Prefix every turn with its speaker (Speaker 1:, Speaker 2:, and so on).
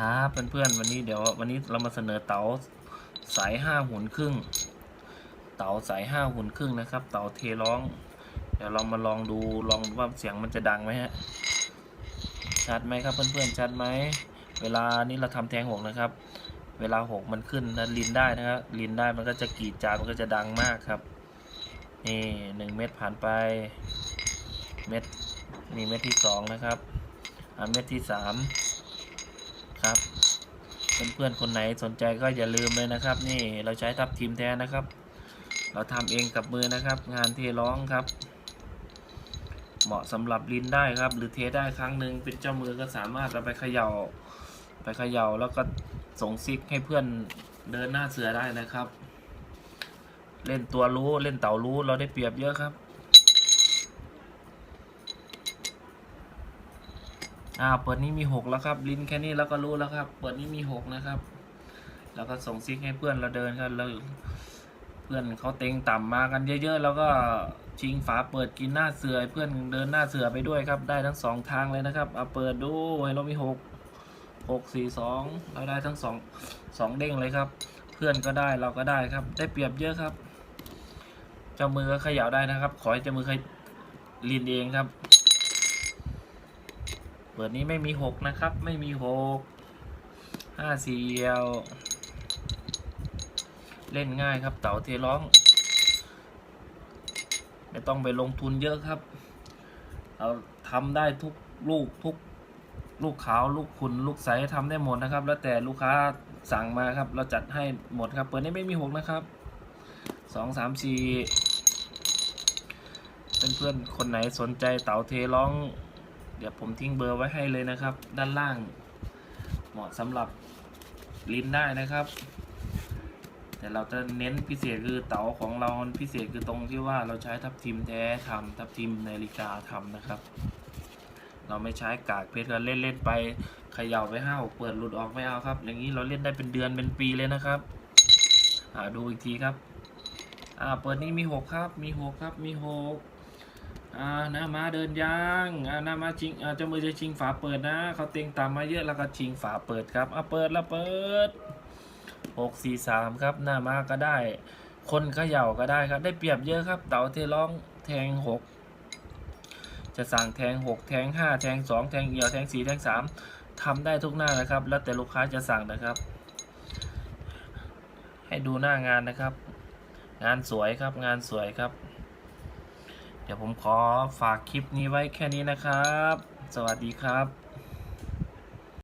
Speaker 1: ครับเพื่อนๆวันนี้เดี๋ยววันนี้เรามาเสนอเต๋าสายห้าหุ่นครึ่ง เต๋าสายห้าหุ่นครึ่งนะครับ เต๋าเทร้อง เดี๋ยวเรามาลองดูลองว่าเสียงมันจะดังไหมฮะชัดไหมครับเพื่อนๆชัดไหมเวลานี้เราทำแทงหกนะครับ เวลาหกมันขึ้นนะลินได้นะครับลินได้มันก็จะกรีดจานมันก็จะดังมากครับนี่หนึ่งเม็ดผ่านไป เม็ดนี่เม็ดที่สองนะครับอ่าเม็ดที่สาม ครับ เพื่อนๆคนไหนสนใจก็อย่าลืมเลยนะครับ นี่เราใช้ทับทีมแทนนะครับ เราทำเองกับมือนะครับ งานเทร้องครับ เหมาะสำหรับลิ้นได้ครับ หรือเทได้ครั้งหนึ่งเป็นเจ้ามือก็สามารถเอาไปเขยา่า ไปเขย่าแล้วก็ส่งซิกให้เพื่อนเดินหน้าเสือได้นะครับ เล่นตัวรู้เล่นเต่ารู้เราได้เปรียบเยอะครับ อ่าเปิดนี้มีหกแล้วครับ ลิ้นแค่นี้แล้วก็รู้แล้วครับ เปิดนี้มีหกนะครับ แล้วก็ส่งซิกให้เพื่อนเราเดินครับแล้วเพื่อนเขาเต็งต่ำมากันเยอะๆ แล้วก็ชิงฝาเปิดกินหน้าเสือให้เพื่อนเดินหน้าเสือไปด้วยครับ ได้ทั้งสองทางเลยนะครับเอาเปิดดูให้เรามีหกหกสี่สองเราได้ทั้งสองสองเด้งเลยครับ เพื่อนก็ได้เราก็ได้ครับ ได้เปรียบเยอะครับ เจ้ามือก็เขย่าได้นะครับ ขอให้เจ้ามือเคยลีนเองครับ เปิดนี้ไม่มีหกนะครับ ไม่มีหกห้าสี่เอียว เล่นง่ายครับ เต๋าเทร้อง ไม่ต้องไปลงทุนเยอะครับ เราทำได้ทุกลูกทุกลูกขาวลูกขุนลูกใสทำได้หมดนะครับ แล้วแต่ลูกค้าสั่งมาครับ เราจัดให้หมดครับ เปิดนี้ไม่มีหกนะครับสองสามสี่เพื่อนๆคนไหนสนใจเต๋าเทร้อง เดี๋ยวผมทิ้งเบอร์ไว้ให้เลยนะครับ ด้านล่าง เหมาะสำหรับลิ้นได้นะครับ แต่เราจะเน้นพิเศษคือเต๋าของเราพิเศษคือตรงที่ว่าเราใช้ทับทิมแท้ทำทับทิมนาฬิกาทำนะครับ เราไม่ใช้กากเพชรเล่นเล่นๆไปเขย่าไปห้าหกเปิดหลุดออกไม่เอาครับ อย่างนี้เราเล่นได้เป็นเดือนเป็นปีเลยนะครับอ่าดูอีกทีครับ อ่าเปิดนี่มีหกครับ มีหกครับ มีหก อ่าน้ามาเดินยางอ่าน้ามาชิงอ่าเจ้ามือจะชิงฝาเปิดนะเขาเต็งตามมาเยอะแล้วก็ชิงฝาเปิดครับอ่าเปิดแล้วเปิดหกสี่สามครับหน้ามาก็ได้ คนเขย่าก็ได้ครับ ได้เปรียบเยอะครับ เต๋าเทร้องแทงหกจะสั่งแทง6แทง5แทง2แทงเอียวแทง4แทง3ทำได้ทุกหน้านะครับ แล้วแต่ลูกค้าจะสั่งนะครับ ให้ดูหน้างานนะครับ งานสวยครับงานสวยครับ ดี๋ยวผมขอฝากคลิปนี้ไว้แค่นี้นะครับ สวัสดีครับ